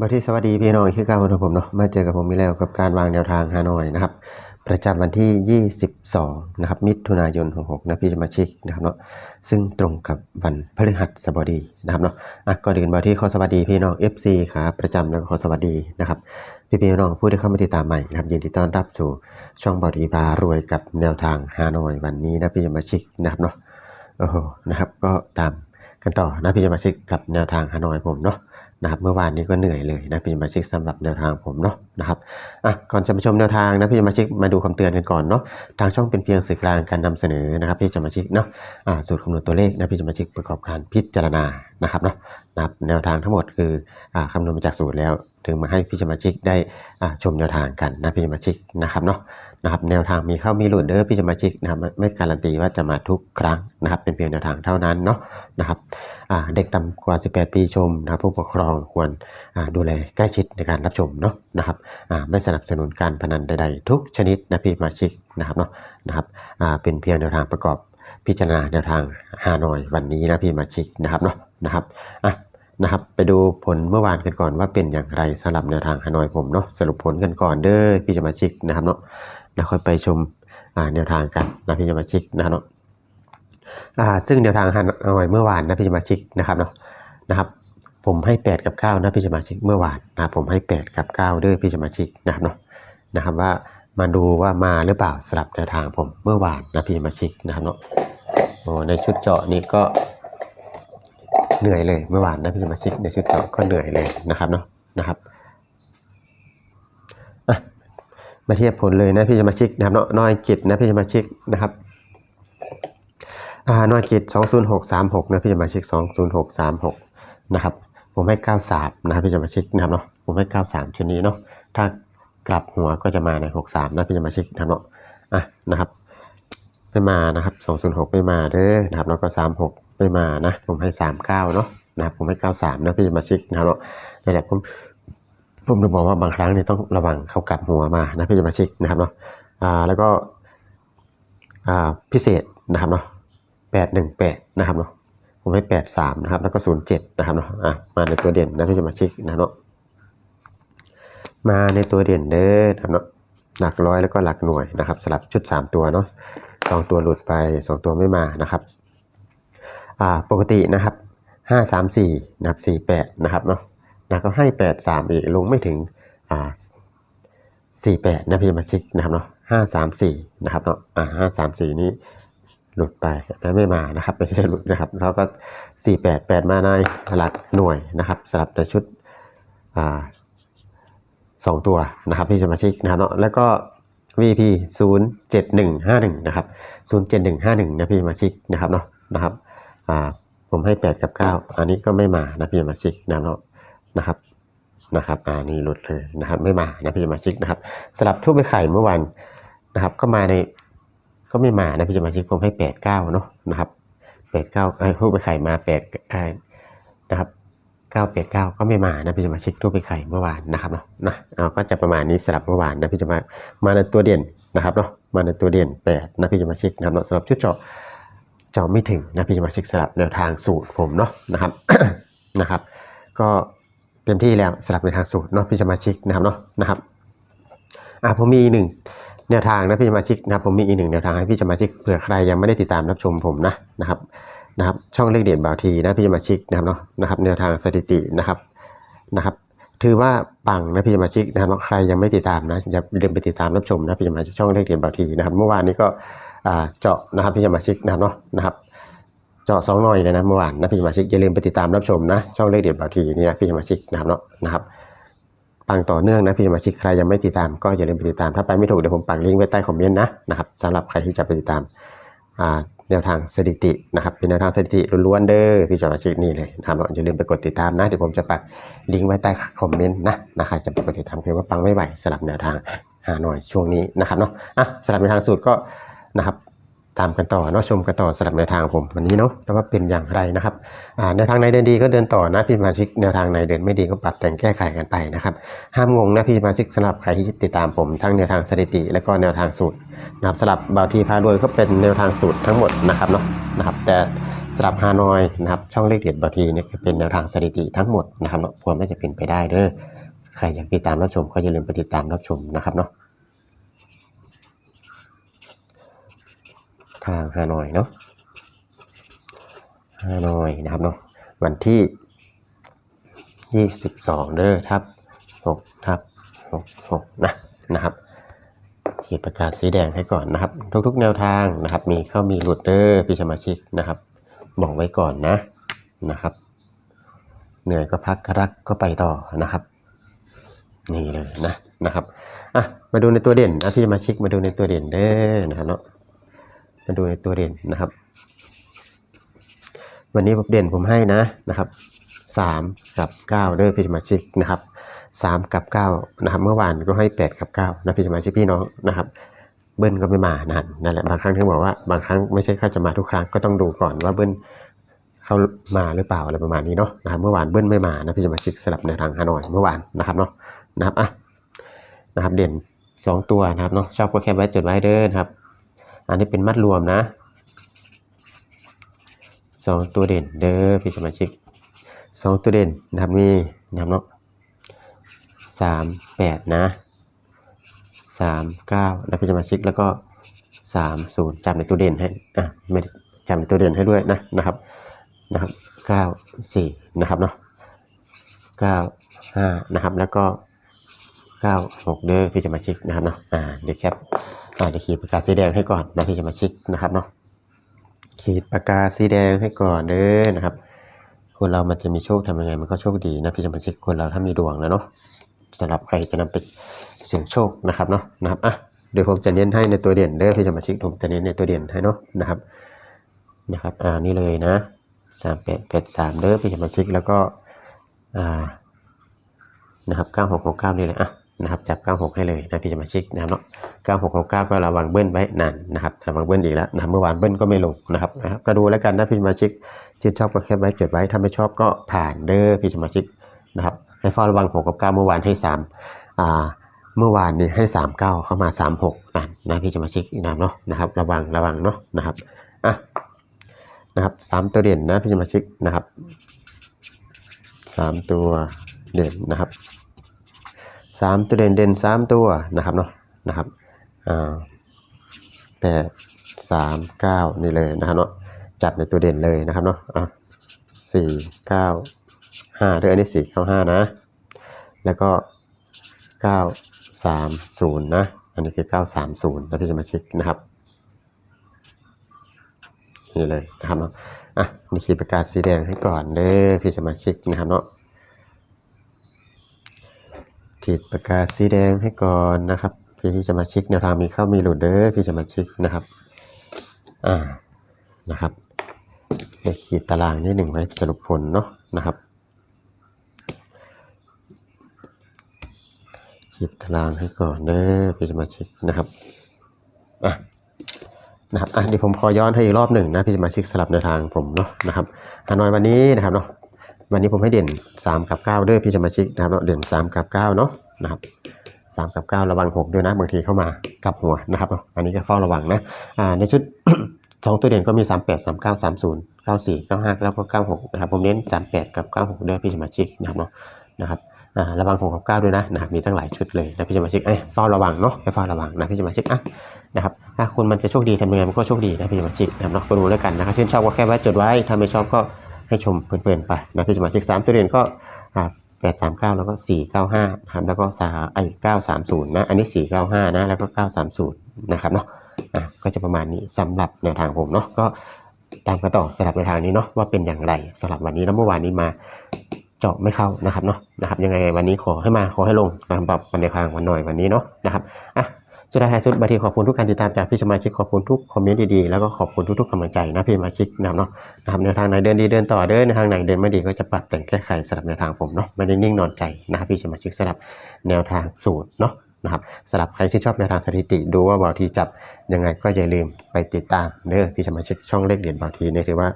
บัดที่สวัสดีพี่น้องคือการวันของผมเนาะมาเจอกับผมอีกแล้วกับการวางแนวทางฮานอยนะครับ ประจำวันที่ 22 นะครับ มิถุนายน 66 นะพี่สมาชิกนะครับเนาะซึ่งตรงกับวันพฤหัสบดีนะครับเนาะอะก่อนอื่นบัดที่ขอสวัสดีพี่น้อง FC ครับประจำแล้วก็ขอสวัสดีนะครับพี่พี่น้องผู้ที่เข้ามาติดตามใหม่นะครับยินดีต้อนรับสู่ช่องบอดีพารวยกับแนวทางฮานอยวันนี้นะพี่สมาชิกนะครับเนาะโอ้โหนะครับก็ตามกันต่อนะพี่สมาชิกกับแนวทางฮานอยผมเนาะ นะครับเมื่อวานนี้ก็เหนื่อยเลยนะพี่สมาชิกสำหรับแนวทางผมเนาะนะครับอะก่อนจะไปชมแนวทางนะพี่สมาชิกมาดูคำเตือนกันก่อนเนาะทางช่องเป็นเพียงสื่อกลางการนำเสนอนะครับพี่สมาชิกเนาะอ่าสูตรคำนวณตัวเลขนะพี่สมาชิกประกอบการพิจารณานะครับเนาะนะครับแนวทางทั้งหมดคืออ่าคำนวณมาจากสูตรแล้ว ถึงมาให้พี่สมาชิกได้อ่าชมแนวทางกันนะพี่สมาชิกนะครับเนาะ นะครับแนวทางมีเข้ามีหลุดเด้อพี่สมาชิกนะครับไม่การันตีว่าจะมาทุกครั้งนะครับเป็นเพียงแนวทางเท่านั้นเนาะนะครับเด็กต่ำกว่า 18 ปีชมนะครับผู้ปกครองควรดูแลใกล้ชิดในการรับชมเนาะนะครับไม่สนับสนุนการพนันใดๆ ทุกชนิดนะพี่มาชิกนะครับเนาะนะครับเป็นเพียงแนวทางประกอบพิจารณาแนวทางฮานอยวันนี้นะพี่มาชิกนะครับเนาะนะครับอะนะครับไปดูผลเมื่อวานกันก่อนว่าเป็นอย่างไรสำหรับแนวทางฮานอยผมเนาะสรุปผลกันก่อนเด้อพี่สมาชิกนะครับเนาะ แล้วค่อยไปชมแนวทางกันนะพี่สมาชิกนะเนาะอ่าซึ่งแนวทางฮานอยเมื่อวานนะพี่สมาชิกนะครับเนาะนะครับ ผมให้ 8 กับ 9 นะพี่สมาชิกเมื่อวานนะผมให้ 8 กับ 9 ด้วยพี่สมาชิกนะครับเนาะนะครับว่ามาดูว่ามาหรือเปล่าสลับแนวทางผมเมื่อวานนะพี่สมาชิกนะครับเนาะโอ้ในชุดเจาะนี่ก็เหนื่อยเลยเมื่อวานนะพี่สมาชิกในชุดเจาะก็เหนื่อยเลยนะครับเนาะนะครับอะ มาเทียบผลเลยนะพี่สมาชิกนะครับเนาะน้อยกิจนะพี่สมาชิกนะครับอ่าน้อยกิจ20636นะพี่สมาชิก20636นะครับผมให้93นะครับพี่สมาชิกนะครับเนาะผมให้93ชุดนี้เนาะถ้ากลับหัวก็จะมาใน 63นะพี่สมาชิกนะครับเนาะอะนะครับไม่มานะครับ206ไม่มาเด้อนะครับแล้วก็36ไม่มานะผมให้ 39เนาะนะครับผมให้ 93นะพี่สมาชิกนะครับเนาะนั่นแหละผม ผมจะบอกว่าบางครั้งเนี่ยต้องระวังเขากลับหัวมานะพี่สมาชิกนะครับเนาะอ่าแล้วก็อ่าพิเศษนะครับเนาะ818นะครับเนาะผมให้แปดสามนะครับแล้วก็ศูนย์เจ็ดนะครับเนาะอะมาในตัวเด่นนะพี่สมาชิกนะเนาะมาในตัวเด่นเด้อนะครับเนาะหลักร้อยแล้วก็หลักหน่วยนะครับสลับชุด 3 ตัวเนาะสองตัวหลุดไป 2 ตัวไม่มานะครับอ่าปกตินะครับ 5 3 4นะครับ4 8 นะครับเนาะ แล้วก็ให้ 8 3 อีกลงไม่ถึงอ่า48นะพี่สมาชิกนะครับเนาะ5 3 4นะครับเนาะอ่า5 3 4 นี้หลุดไปนะไม่มานะครับไม่ได้หลุดนะครับแล้วก็ 4 8 8 มาในหลักหน่วยนะครับสลับในชุดอ่าสองตัวนะครับพี่สมาชิกนะครับเนาะแล้วก็ VP 0 7 1 5 1นะครับ0 7 1 5 1นะพี่สมาชิกนะครับเนาะนะครับอ่าผมให้ 8 กับ 9 อันนี้ก็ไม่มานะพี่สมาชิกนะครับเนาะ นะครับนะครับอ่านี่หลุดเลยนะครับ ไม่มานะพี่สมาชิกนะครับ สลับทุบไปไข่เมื่อวันนะครับ ก็มาในก็ไม่มานะพี่สมาชิกผมให้แปดเก้าเนาะนะครับแปดเก้าไอ้ทูบไปไข่มาแปดนะครับเก้าแปดเก้าก็ไม่มานะพี่สมาชิกทูบไปไข่เมื่อวานนะครับเนาะนะเอาก็จะประมาณนี้สลับเมื่อวานนะพี่สมามาในตัวเด่นนะครับเนาะมาในตัวเด่นแปดนะพี่สมาชิกนะครับเนาะสำหรับชุดเจาะเจาะไม่ถึงนะพี่สมาชิกสลับแนวทางสูตรผมเนาะนะครับนะครับ ก็ เต็มที่แล้วสลับในทางสูตรเนาะพี่สมาชิกนะครับเนาะนะครับอะผมมีหนึ่งแนวทางนะพี่สมาชิกนะครับผมมีอีกหนึ่งแนวทางให้พี่สมาชิกเผื่อใครยังไม่ได้ติดตามรับชมผมนะนะครับนะครับช่องเลขเด่นบาวทีนะพี่สมาชิกนะครับเนาะนะครับแนวทางสถิตินะครับนะครับถือว่าปังนะพี่สมาชิกนะครับใครยังไม่ติดตามนะอย่าลืมไปติดตามรับชมนะพี่สมาชิกช่องเลขเด่นบาวทีนะครับเมื่อวานนี้ก็อ่าเจาะนะครับพี่สมาชิกนะครับเนาะนะครับ เจาะสองหน่อยเลยนะเมื่อวานนะพี่สมาชิกอย่าลืมไปติดตามรับชมนะช่องเลขเด่นบาวทีนี่นะพี่สมาชิกนะครับเนาะนะครับปังต่อเนื่องนะพี่สมาชิกใครยังไม่ติดตามก็อย่าลืมไปติดตามถ้าไปไม่ถูกเดี๋ยวผมปักลิงก์ไว้ใต้คอมเมนต์นะนะครับสำหรับใครที่จะไปติดตามแนวทางสถิตินะครับเป็นแนวทางสถิติล้วนๆเด้อพี่สมาชิกนี่เลยนะครับอย่าลืมไปกดติดตามนะเดี๋ยวผมจะปักลิงก์ไว้ใต้คอมเมนต์นะนะใครจะไปกดติดตามคือว่าปังไม่ไหวสลับแนวทางหาหน่อยช่วงนี้นะครับเนาะอะสลับแนวทางสูตรก็นะครับ ตามกันต่อเนาะชมกันต่อสลับแนวทางผมวันนี้เนาะแล้วว่าเป็นอย่างไรนะครับแนวทางไหนเดินดีก็เดินต่อนะพี่มาชิกแนวทางไหนเดินไม่ดีก็ปรับแต่งแก้ไขกันไปนะครับห้ามงงนะพี่มาชิกสำหรับใครที่ติดตามผมทั้งแนวทางสถิติ และก็แนวทางสูตรนะครับสลับบาวทีพารวยก็เป็นแนวทางสูตรทั้งหมดนะครับเนาะนะครับแต่สลับฮานอยนะครับช่องเลขเด็ดบาวทีเนี่ยเป็นแนวทางสถิติทั้งหมดนะครับเนาะควรไม่จะเป็นไปได้เด้อใครอยากติดตามรับชมก็อย่าลืมไปติดตามรับชมนะครับเนาะ ทางฮานอยเนาะฮานอยนะครับเนาะวันที่ 22 เด้อทับ6ทับ6 6นะนะครับขีดประกาศสีแดงให้ก่อนนะครับ ทุกๆแนวทางนะครับ มีเข้ามีหลุดเด้อพี่สมาชิกนะครับบอกไว้ก่อนนะนะครับ เหนื่อยก็พักรักก็ไปต่อนะครับ นี่เลยนะนะครับอะมาดูในตัวเด่นนะพี่สมาชิกมาดูในตัวเด่นเด้อนะครับเนาะ มาดูในตัวเด่นนะครับ วันนี้ผมเด่นผมให้นะนะครับสามกับเก้าเด้อพี่สมาชิกนะครับสามกับเก้านะครับ เมื่อวานก็ให้แปดกับเก้านะพี่สมาชิกพี่น้องนะครับ เบิ้ลก็ไม่มานะนั่นแหละบางครั้งที่บอกว่าบางครั้งไม่ใช่เขาจะมาทุกครั้งก็ต้องดูก่อนว่าเบิ้ลเขามาหรือเปล่าอะไรประมาณนี้เนาะนะครับเมื่อวานเบิ้ลไม่มานะพี่สมาชิกสลับในทางฮานอยเมื่อวานนะครับเนาะนะครับอะนะครับเด่นสองตัวนะครับเนาะชอบก็แคปไว้จดไว้เด้อนะครับ อันนี้เป็นมัดรวมนะสองตัวเด่นเด้อพี่สมาชิกสองตัวเด่นนะครับมีนะครับเนาะสามแปดนะสามเก้าแล้วพี่สมาชิกแล้วก็สามศูนย์จำในตัวเด่นให้อะไม่ได้จำในตัวเด่นให้ด้วยนะนะครับนะครับเก้าสี่นะครับเนาะเก้าห้านะครับแล้วก็เก้าหกเด้อพี่สมาชิกนะครับเนาะอ่าเดี๋ยวแคป เดี๋ยวขีดปากกาสีแดงให้ก่อนนะพี่สมาชิกนะครับเนาะขีดปากกาสีแดงให้ก่อนเด้อนะครับ คนเรามันจะมีโชคทำยังไงมันก็โชคดีนะพี่สมาชิกคนเราถ้ามีดวงแล้วเนาะสำหรับใครจะนำไปเสี่ยงโชคนะครับเนาะนะครับอะเดี๋ยวผมจะเน้นให้ในตัวเด่นเด้อพี่สมาชิกผมจะเน้นในตัวเด่นให้เนาะนะครับนะครับอ่านี่เลยนะสามแปดแปดสามเด้อพี่สมาชิกแล้วก็อ่านะครับเก้าหกหกเก้านี่เลยอะ นะครับจับเก้าหกให้เลยนะพี่สมาชิกนะครับเนาะเก้าหกหกเก้าก็ระวังเบิ้ลไว้นานนะครับระวังเบิ้ลอีกแล้วนะเมื่อวานเบิ้ลก็ไม่ลงนะครับนะครับก็ดูแล้วกันนะพี่สมาชิกชื่นชอบก็แคปไว้จดไว้ถ้าไม่ชอบก็ผ่านเด้อพี่สมาชิกนะครับให้เฝ้าระวังหกกับเก้าเมื่อวานให้สามอ่าเมื่อวานนี้ให้สามเข้ามาสามหกนะนะพี่จะมาช็คอีกนะเนาะนะครับระวังระวังเนาะนะครับอะนะครับสามตัวเด่นนะพี่จะมาช็คนะครับสามตัวเด่นนะครับ สามตัวเด่นเด่นสามตัวนะครับเนาะนะครับอ่าแปดสามเก้านี่เลยนะครับเนาะจับในตัวเด่นเลยนะครับเนาะอะสี่เก้าห้าด้วยอันนี้สี่เก้าห้านะ แล้วก็930นย์นะ อันนี้คือ930แล้วพี่จะมาเช็คนะครับนี่เลยนะครับเนาะอะนี่ขีดประกาศสีแดงให้ก่อนเด้อพี่จะมาเช็คนะครับเนาะ ขีดประกาศสีแดงให้ก่อนนะครับพี่ที่จะมาช็คแนวทางมีเข้ามีหลุดเด้อพี่จะมาช็คนะครับ อ่านะครับเดี๋ยวขีดตารางนี่หนึ่งไว้สรุปผลเนาะนะครับ ขีดตารางให้ก่อนเด้อพี่จะมาช็คนะครับอะนะครับอะเดี๋ยวผมขอย้อนให้อีกรอบหนึ่งนะพี่จะมาช็คสลับในวทางผมเนาะนะครับฮานอยวันนี้นะครับเนาะ วันนี้ผมให้เด่น 3 กับ 9 เด้อพี่จะมาช็คนะครับเนาเด่น 3 กับ 9 เนาะนะครับ3กับ9ระวัง6ด้วยนะบางทีเข้ามากลับหัวนะครับเนาะอันนี้ก็เฝ้าระวังนะอ่าในชุดสองตัวเด่นก็มี 38 39 30 94 95 แล้วก็96นะครับผมเน้น 38 กับ 96เด้อพี่จะมาช็คนะครับเนาะนะครับอ่าระวังหกกับเก้าด้วยนะนะครับมีตั้งหลายชุดเลยนะพี่จะมาช็คเอ้ยเฝ้าระวังเนาะให้เฝ้าระวังนะพี่จะมาช็คอะนะครับถ้าคุณมันจะโชคดีทำยังไงมันก็โชคดีนะพี่จะมาช็คนะครับเนาะก็ดูแล้วกันนะครับชื่นชอบก็แค่ไว้จดไว้ถ้าไม่ชอบก็ ให้ชมเพลินๆไปนะพี่จะมาเช็คสามตัวเรียนก็อ่าแปดสามเก้าแล้วก็สี่เก้าห้าครับแล้วก็สาไอ้เก้าสามศูนย์นะอันนี้สี่เก้าห้านะแล้วก็เก้าสามศูนย์นะครับเนาะอะก็จะประมาณนี้สำหรับแนวทางผมเนาะก็ตามกันต่อสำหรับแนวทางนี้เนาะว่าเป็นอย่างไรสำหรับวันนี้แล้วเมื่อวานนี้มาเจาะไม่เข้านะครับเนาะนะครับยังไงวันนี้ขอให้มาขอให้ลงนะครับแบบวันในทางวันหน่อยวันนี้เนาะนะครับอะ สุดท้ายสุดบางทีขอบคุณทุกการติดตามจากพี่สมาชิกขอบคุณทุกคอมเมนต์ดีๆแล้วก็ขอบคุณทุกๆกำลังใจนะพี่สมาชิกนะครับเนาะนะครับแนวทางไหนเดินดีเดินต่อเดินในทางไหนเดินไม่ดีก็จะปรับแต่งแก้ไขสลับแนวทางผมเนาะไม่ได้นิ่งนอนใจนะพี่สมาชิกสลับแนวทางสูตรเนาะนะครับสำหรับใครที่ชอบแนวทางสถิติ ดูว่าบางทีจับยังไงก็อย่าลืมไปติดตามเด้อพี่สมาชิกช่องเลขเด่นบางทีเนี่ยถือว่า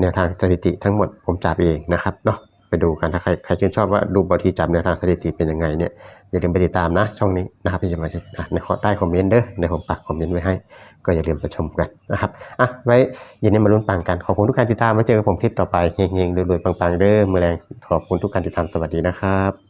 แนวทางสถิติทั้งหมดผมจับเองนะครับเนาะไปดูกันถ้าใครใครชื่นชอบว่าดูบางทีจับแนวทางสถิติเป็นยังไงเนี่ย อย่าลืมไปติดตามนะช่องนี้นะครับพี่จะมาในข้อใต้คอมเมนต์เด้อในผมปักคอมเมนต์ไว้ให้ ก็อย่าลืมไปชมกันนะครับอะไว้เย็นนี้มาลุ้นปังกันขอบคุณทุกการติดตามไว้เจอกับผมคลิปต่อไปเฮงๆรวยๆปังๆเด้อมือแรงขอบคุณทุกการติดตามสวัสดีนะครับ